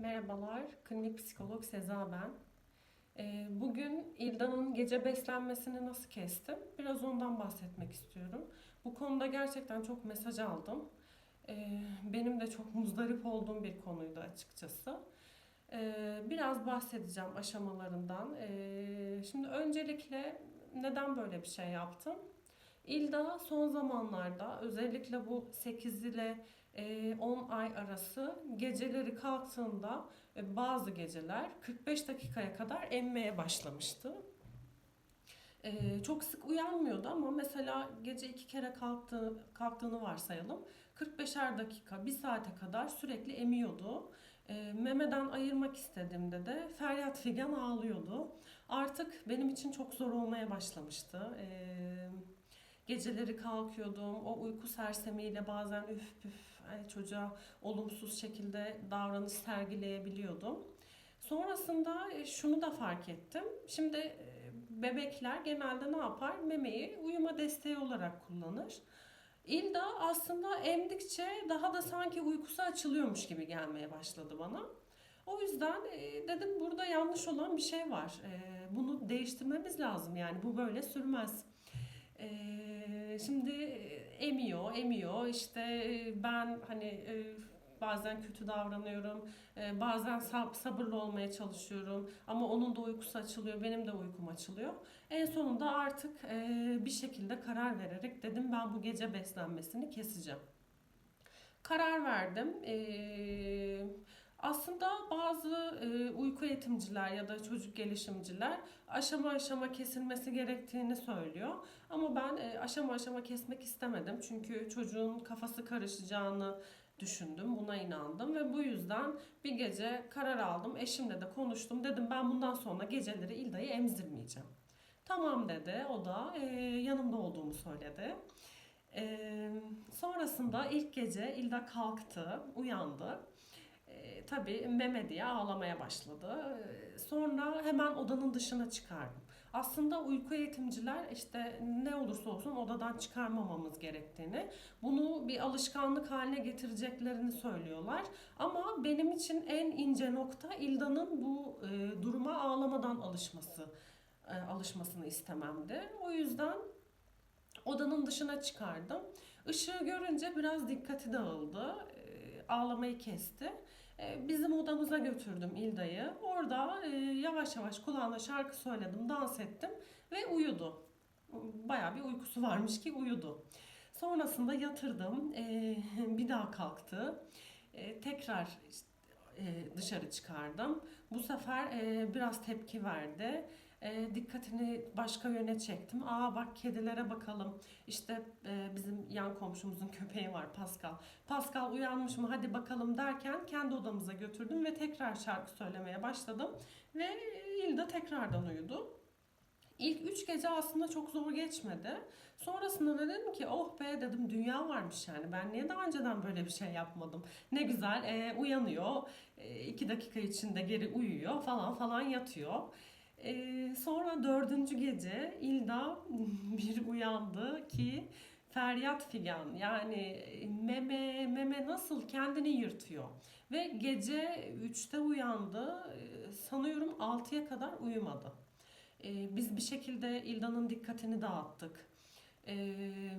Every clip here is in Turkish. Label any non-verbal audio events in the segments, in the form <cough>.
Merhabalar, klinik psikolog Seza ben. Ee, Bugün İlda'nın gece beslenmesini nasıl kestim? Biraz ondan bahsetmek istiyorum. Bu konuda gerçekten çok mesaj aldım. Ee, Benim de çok muzdarip olduğum bir konuydu açıkçası. Ee, Biraz bahsedeceğim aşamalarından. Şimdi öncelikle neden böyle bir şey yaptım? İlda son zamanlarda özellikle bu 8 ile 10 ay arası geceleri kalktığında e, bazı geceler 45 dakikaya kadar emmeye başlamıştı. Çok sık uyanmıyordu ama mesela gece iki kere kalktı, kalktığını varsayalım. 45'er dakika, bir saate kadar sürekli emiyordu. Memeden ayırmak istediğimde de feryat figan ağlıyordu. Artık benim için çok zor olmaya başlamıştı. Geceleri kalkıyordum. O uyku sersemiyle bazen üf püf çocuğa olumsuz şekilde davranış sergileyebiliyordum. Sonrasında e, şunu da fark ettim. Şimdi e, bebekler genelde ne yapar? Memeyi uyuma desteği olarak kullanır. İlda aslında emdikçe daha da sanki uykusu açılıyormuş gibi gelmeye başladı bana. O yüzden e, dedim burada yanlış olan bir şey var. E, Bunu değiştirmemiz lazım yani bu böyle sürmez. Ee, şimdi emiyor, emiyor. İşte e, ben hani e, bazen kötü davranıyorum, e, bazen sab- sabırlı olmaya çalışıyorum. Ama onun da uykusu açılıyor, benim de uykum açılıyor. En sonunda artık e, bir şekilde karar vererek dedim ben bu gece beslenmesini keseceğim. Karar verdim. Ee, aslında bazı e, uyku eğitimciler ya da çocuk gelişimciler aşama aşama kesilmesi gerektiğini söylüyor. Ama ben e, aşama aşama kesmek istemedim. Çünkü çocuğun kafası karışacağını düşündüm, buna inandım ve bu yüzden bir gece karar aldım. Eşimle de konuştum. Dedim ben bundan sonra geceleri İlda'yı emzirmeyeceğim. Tamam dedi. O da e, yanımda olduğumu söyledi. E, sonrasında ilk gece İlda kalktı, uyandı. Tabii meme diye ağlamaya başladı. E, sonra hemen odanın dışına çıkardım. Aslında uyku eğitimciler işte ne olursa olsun odadan çıkarmamamız gerektiğini, bunu bir alışkanlık haline getireceklerini söylüyorlar. Ama benim için en ince nokta İlda'nın bu e, duruma ağlamadan alışması, e, alışmasını istememdi. O yüzden odanın dışına çıkardım. Işığı görünce biraz dikkati dağıldı. E, ağlamayı kesti. E, Bizim odamıza götürdüm İlda'yı. Orada e, yavaş yavaş kulağına şarkı söyledim, dans ettim ve uyudu. Bayağı bir uykusu varmış ki uyudu. Sonrasında yatırdım, e, <laughs> bir daha kalktı. Tekrar dışarı çıkardım. Bu sefer biraz tepki verdi. E, Dikkatini başka yöne çektim. Aa bak kedilere bakalım. İşte e, bizim yan komşumuzun <laughs> köpeği var Pascal. Pascal uyanmış mı hadi bakalım derken kendi odamıza götürdüm ve tekrar şarkı söylemeye başladım. Ve İlda tekrardan uyudu. İlk üç gece aslında çok zor geçmedi. Sonrasında da dedim ki oh be dedim dünya varmış yani. Ben niye daha önceden böyle bir şey yapmadım? Ne güzel e, uyanıyor. E, dakika içinde geri uyuyor falan falan yatıyor. E, sonra dördüncü gece İlda <laughs> bir uyandı ki feryat figan yani meme meme nasıl kendini yırtıyor ve gece 3'te uyandı Ee, sanıyorum 6'ya kadar uyumadı. Ee, Biz bir şekilde İlda'nın dikkatini dağıttık. Ee,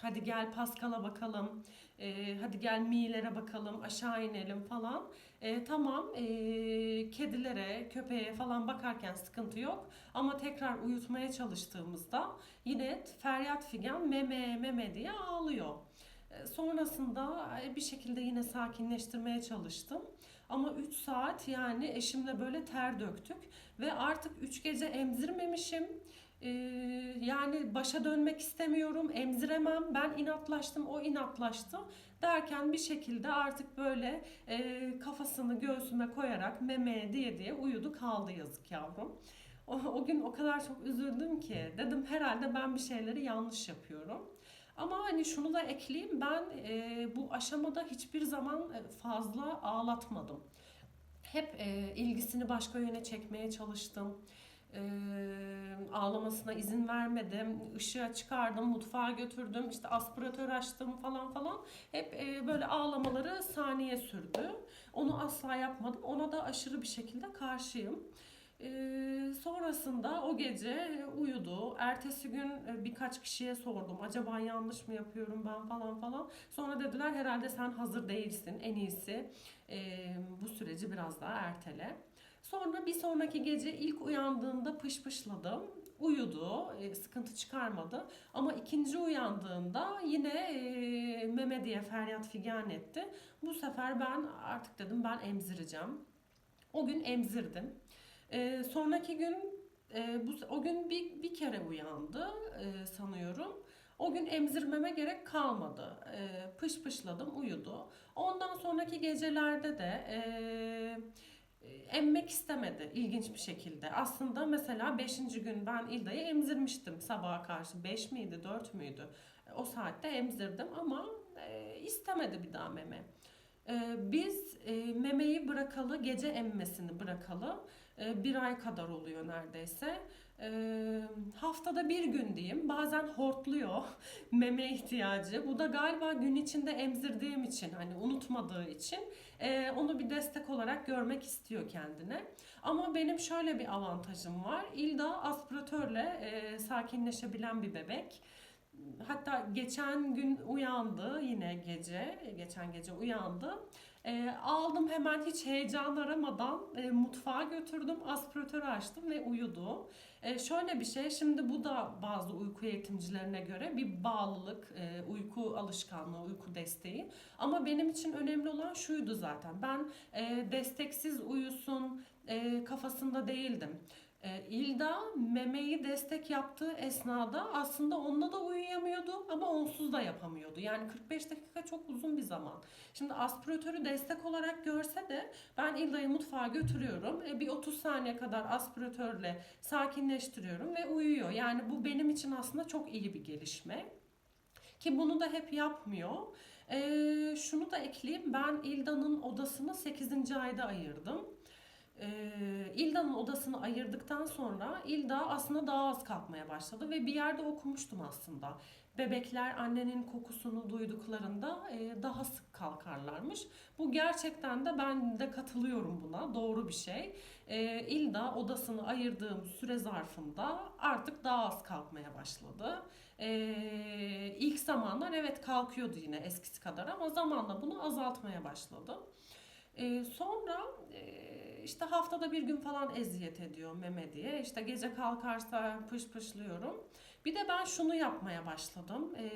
hadi gel Pascal'a bakalım, Ee, hadi gel Mi'lere bakalım, aşağı inelim falan. Ee, tamam, ee, kedilere, köpeğe falan bakarken sıkıntı yok. Ama tekrar uyutmaya çalıştığımızda yine feryat figan meme meme diye ağlıyor. Ee, Sonrasında e, bir şekilde yine sakinleştirmeye çalıştım. Ama 3 saat yani eşimle böyle ter döktük ve artık 3 gece emzirmemişim. Ee, yani başa dönmek istemiyorum, emziremem. Ben inatlaştım, o inatlaştı. Derken bir şekilde artık böyle e, kafasını göğsüme koyarak meme diye diye uyudu kaldı yazık yavrum. O, o gün o kadar çok üzüldüm ki dedim herhalde ben bir şeyleri yanlış yapıyorum. Ama hani şunu da ekleyeyim ben e, bu aşamada hiçbir zaman e, fazla ağlatmadım. Hep e, ilgisini başka yöne çekmeye çalıştım. E, ağlamasına izin vermedim. Işığa çıkardım, mutfağa götürdüm, işte aspiratör açtım falan falan. Hep e, böyle ağlamaları saniye sürdü. Onu asla yapmadım. Ona da aşırı bir şekilde karşıyım. Ee, sonrasında o gece uyudu. Ertesi gün birkaç kişiye sordum. Acaba yanlış mı yapıyorum ben falan falan. Sonra dediler herhalde sen hazır değilsin. En iyisi e, bu süreci biraz daha ertele. Sonra bir sonraki gece ilk uyandığında pışpışladım. Uyudu, e, sıkıntı çıkarmadı. Ama ikinci uyandığında yine e, meme diye feryat figan etti. Bu sefer ben artık dedim ben emzireceğim. O gün emzirdim. E, sonraki gün e, o gün bir bir kere uyandı sanıyorum. O gün emzirmeme gerek kalmadı. E, pış uyudu. Ondan sonraki gecelerde de e, emmek istemedi ilginç bir şekilde. Aslında mesela 5. gün ben İlda'yı emzirmiştim sabaha karşı. 5 miydi 4 müydü? O saatte emzirdim ama e, istemedi bir daha meme. E, biz e, memeyi bırakalı, gece emmesini bırakalı e, bir ay kadar oluyor neredeyse. E, haftada bir gün diyeyim. Bazen hortluyor <laughs> meme ihtiyacı. Bu da galiba gün içinde emzirdiğim için hani unutmadığı için e, onu bir destek olarak görmek istiyor kendine. Ama benim şöyle bir avantajım var. İlda aspiratörle e, sakinleşebilen bir bebek. Hatta geçen gün uyandı yine gece, geçen gece uyandı. E, aldım hemen hiç heyecan aramadan e, mutfağa götürdüm, aspiratörü açtım ve uyudu. E, şöyle bir şey, şimdi bu da bazı uyku eğitimcilerine göre bir bağlılık, e, uyku alışkanlığı, uyku desteği. Ama benim için önemli olan şuydu zaten. Ben e, desteksiz uyusun e, kafasında değildim. E, İlda memeyi destek yaptığı esnada aslında onunla da uyuyamıyordu ama onsuz da yapamıyordu. Yani 45 dakika çok uzun bir zaman. Şimdi aspiratörü destek olarak görse de ben İlda'yı mutfağa götürüyorum. E, bir 30 saniye kadar aspiratörle sakinleştiriyorum ve uyuyor. Yani bu benim için aslında çok iyi bir gelişme. Ki bunu da hep yapmıyor. E, şunu da ekleyeyim. Ben İlda'nın odasını 8. ayda ayırdım e, İlda'nın odasını ayırdıktan sonra İlda aslında daha az kalkmaya başladı ve bir yerde okumuştum aslında. Bebekler annenin kokusunu duyduklarında e, daha sık kalkarlarmış. Bu gerçekten de ben de katılıyorum buna. Doğru bir şey. E, İlda odasını ayırdığım süre zarfında artık daha az kalkmaya başladı. E, ilk zamanlar evet kalkıyordu yine eskisi kadar ama zamanla bunu azaltmaya başladı. E, sonra e, işte haftada bir gün falan eziyet ediyor meme diye. İşte gece kalkarsa pış pışlıyorum. Bir de ben şunu yapmaya başladım. E,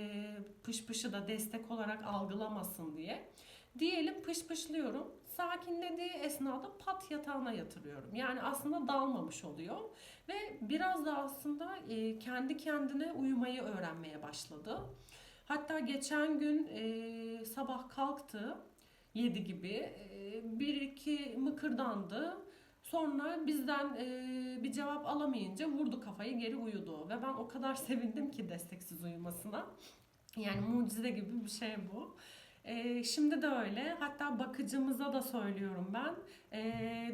pış pışı da destek olarak algılamasın diye. Diyelim pış pışlıyorum. Sakinlediği esnada pat yatağına yatırıyorum. Yani aslında dalmamış oluyor. Ve biraz da aslında e, kendi kendine uyumayı öğrenmeye başladı. Hatta geçen gün e, sabah kalktı 7 gibi. E, bir iki mıkırdandı. Sonra bizden e, bir cevap alamayınca vurdu kafayı geri uyudu. Ve ben o kadar sevindim ki desteksiz uyumasına. Yani mucize gibi bir şey bu. E, şimdi de öyle. Hatta bakıcımıza da söylüyorum ben.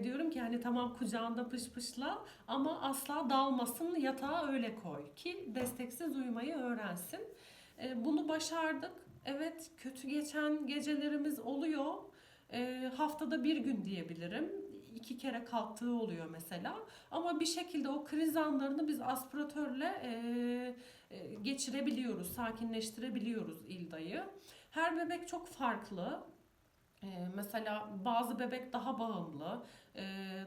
Diyorum ki hani tamam kucağında pış pışla ama asla dalmasın yatağa öyle koy ki desteksiz uyumayı öğrensin. Bunu başardık. Evet kötü geçen gecelerimiz oluyor e, haftada bir gün diyebilirim. İki kere kalktığı oluyor mesela. Ama bir şekilde o kriz anlarını biz aspiratörle e, e, geçirebiliyoruz, sakinleştirebiliyoruz İlda'yı. Her bebek çok farklı. Ee, mesela bazı bebek daha bağımlı, e,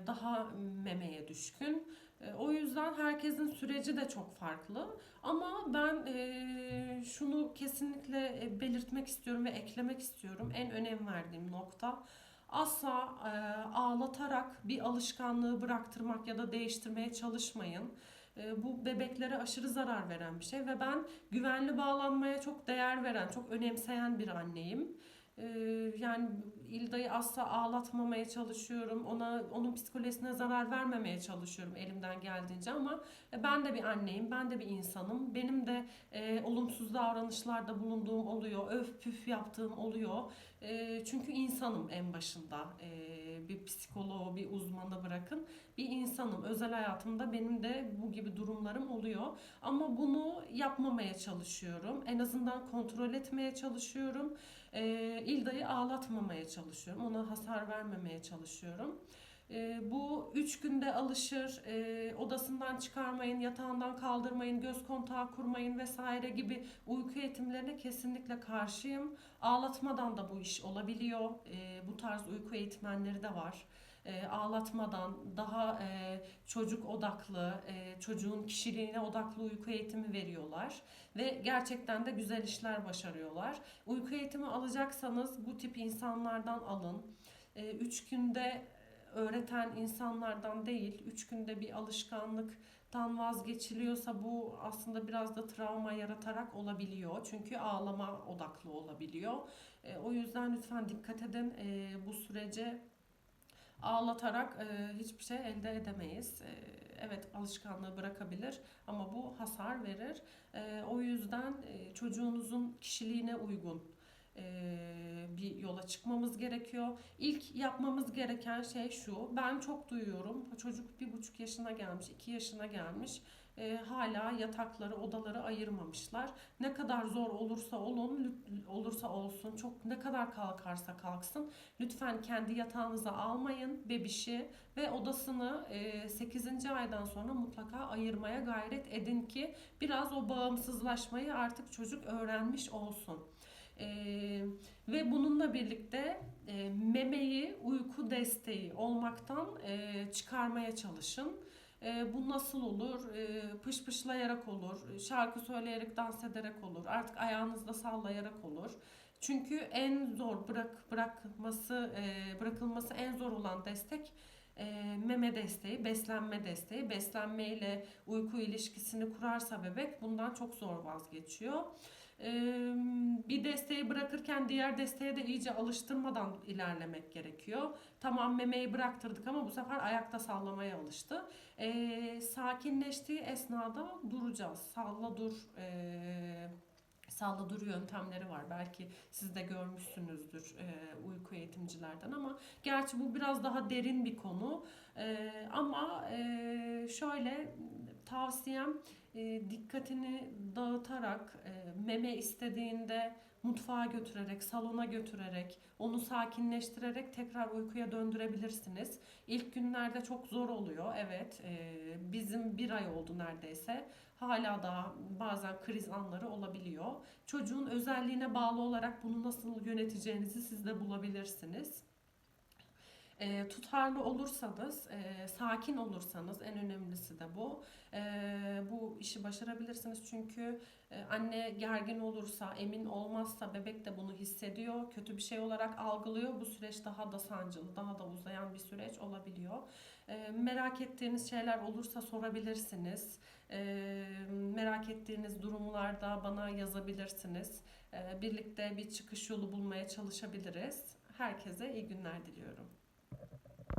daha memeye düşkün. E, o yüzden herkesin süreci de çok farklı. Ama ben e, şunu kesinlikle e, belirtmek istiyorum ve eklemek istiyorum. En önem verdiğim nokta asla ağlatarak bir alışkanlığı bıraktırmak ya da değiştirmeye çalışmayın. Bu bebeklere aşırı zarar veren bir şey ve ben güvenli bağlanmaya çok değer veren, çok önemseyen bir anneyim. E, yani yani İlda'yı asla ağlatmamaya çalışıyorum. Ona onun psikolojisine zarar vermemeye çalışıyorum elimden geldiğince ama e, ben de bir anneyim, ben de bir insanım. Benim de e, olumsuz davranışlarda bulunduğum oluyor, öf püf yaptığım oluyor. E, çünkü insanım en başında. E, bir psikoloğu, bir uzmanı bırakın. Bir insanım. Özel hayatımda benim de bu gibi durumlarım oluyor. Ama bunu yapmamaya çalışıyorum. En azından kontrol etmeye çalışıyorum. E, İlda'yı ağlatmamaya çalışıyorum. Ona hasar vermemeye çalışıyorum. E, bu üç günde alışır, e, odasından çıkarmayın, yatağından kaldırmayın, göz kontağı kurmayın vesaire gibi uyku eğitimlerine kesinlikle karşıyım. Ağlatmadan da bu iş olabiliyor. E, bu tarz uyku eğitmenleri de var. E, ağlatmadan daha e, çocuk odaklı, e, çocuğun kişiliğine odaklı uyku eğitimi veriyorlar ve gerçekten de güzel işler başarıyorlar. Uyku eğitimi alacaksanız bu tip insanlardan alın. E, üç günde öğreten insanlardan değil, üç günde bir alışkanlıktan vazgeçiliyorsa bu aslında biraz da travma yaratarak olabiliyor. Çünkü ağlama odaklı olabiliyor. E, o yüzden lütfen dikkat edin e, bu sürece ağlatarak e, hiçbir şey elde edemeyiz. E, evet alışkanlığı bırakabilir ama bu hasar verir. E, o yüzden e, çocuğunuzun kişiliğine uygun bir yola çıkmamız gerekiyor. İlk yapmamız gereken şey şu. Ben çok duyuyorum. Çocuk bir buçuk yaşına gelmiş, iki yaşına gelmiş. E, hala yatakları, odaları ayırmamışlar. Ne kadar zor olursa olun, olursa olsun, çok ne kadar kalkarsa kalksın. Lütfen kendi yatağınıza almayın bebişi ve odasını e, 8. aydan sonra mutlaka ayırmaya gayret edin ki biraz o bağımsızlaşmayı artık çocuk öğrenmiş olsun. Ee, ve bununla birlikte e, memeyi uyku desteği olmaktan e, çıkarmaya çalışın. E, bu nasıl olur? E, pış pışlayarak olur, şarkı söyleyerek, dans ederek olur, artık ayağınızda sallayarak olur. Çünkü en zor bırak bırakması e, bırakılması en zor olan destek e, meme desteği, beslenme desteği. Beslenme ile uyku ilişkisini kurarsa bebek bundan çok zor vazgeçiyor. Bir desteği bırakırken diğer desteğe de iyice alıştırmadan ilerlemek gerekiyor. Tamam memeyi bıraktırdık ama bu sefer ayakta sallamaya alıştı. Sakinleştiği esnada duracağız. Salla dur. Salla dur yöntemleri var. Belki siz de görmüşsünüzdür uyku eğitimcilerden ama gerçi bu biraz daha derin bir konu. Ama şöyle tavsiyem e, dikkatini dağıtarak e, meme istediğinde mutfağa götürerek, salona götürerek, onu sakinleştirerek tekrar uykuya döndürebilirsiniz. İlk günlerde çok zor oluyor. Evet, e, bizim bir ay oldu neredeyse. Hala daha bazen kriz anları olabiliyor. Çocuğun özelliğine bağlı olarak bunu nasıl yöneteceğinizi siz de bulabilirsiniz. E, tutarlı olursanız, e, sakin olursanız en önemlisi de bu. E, bu işi başarabilirsiniz çünkü e, anne gergin olursa, emin olmazsa bebek de bunu hissediyor. Kötü bir şey olarak algılıyor. Bu süreç daha da sancılı, daha da uzayan bir süreç olabiliyor. E, merak ettiğiniz şeyler olursa sorabilirsiniz. E, merak ettiğiniz durumlarda bana yazabilirsiniz. E, birlikte bir çıkış yolu bulmaya çalışabiliriz. Herkese iyi günler diliyorum.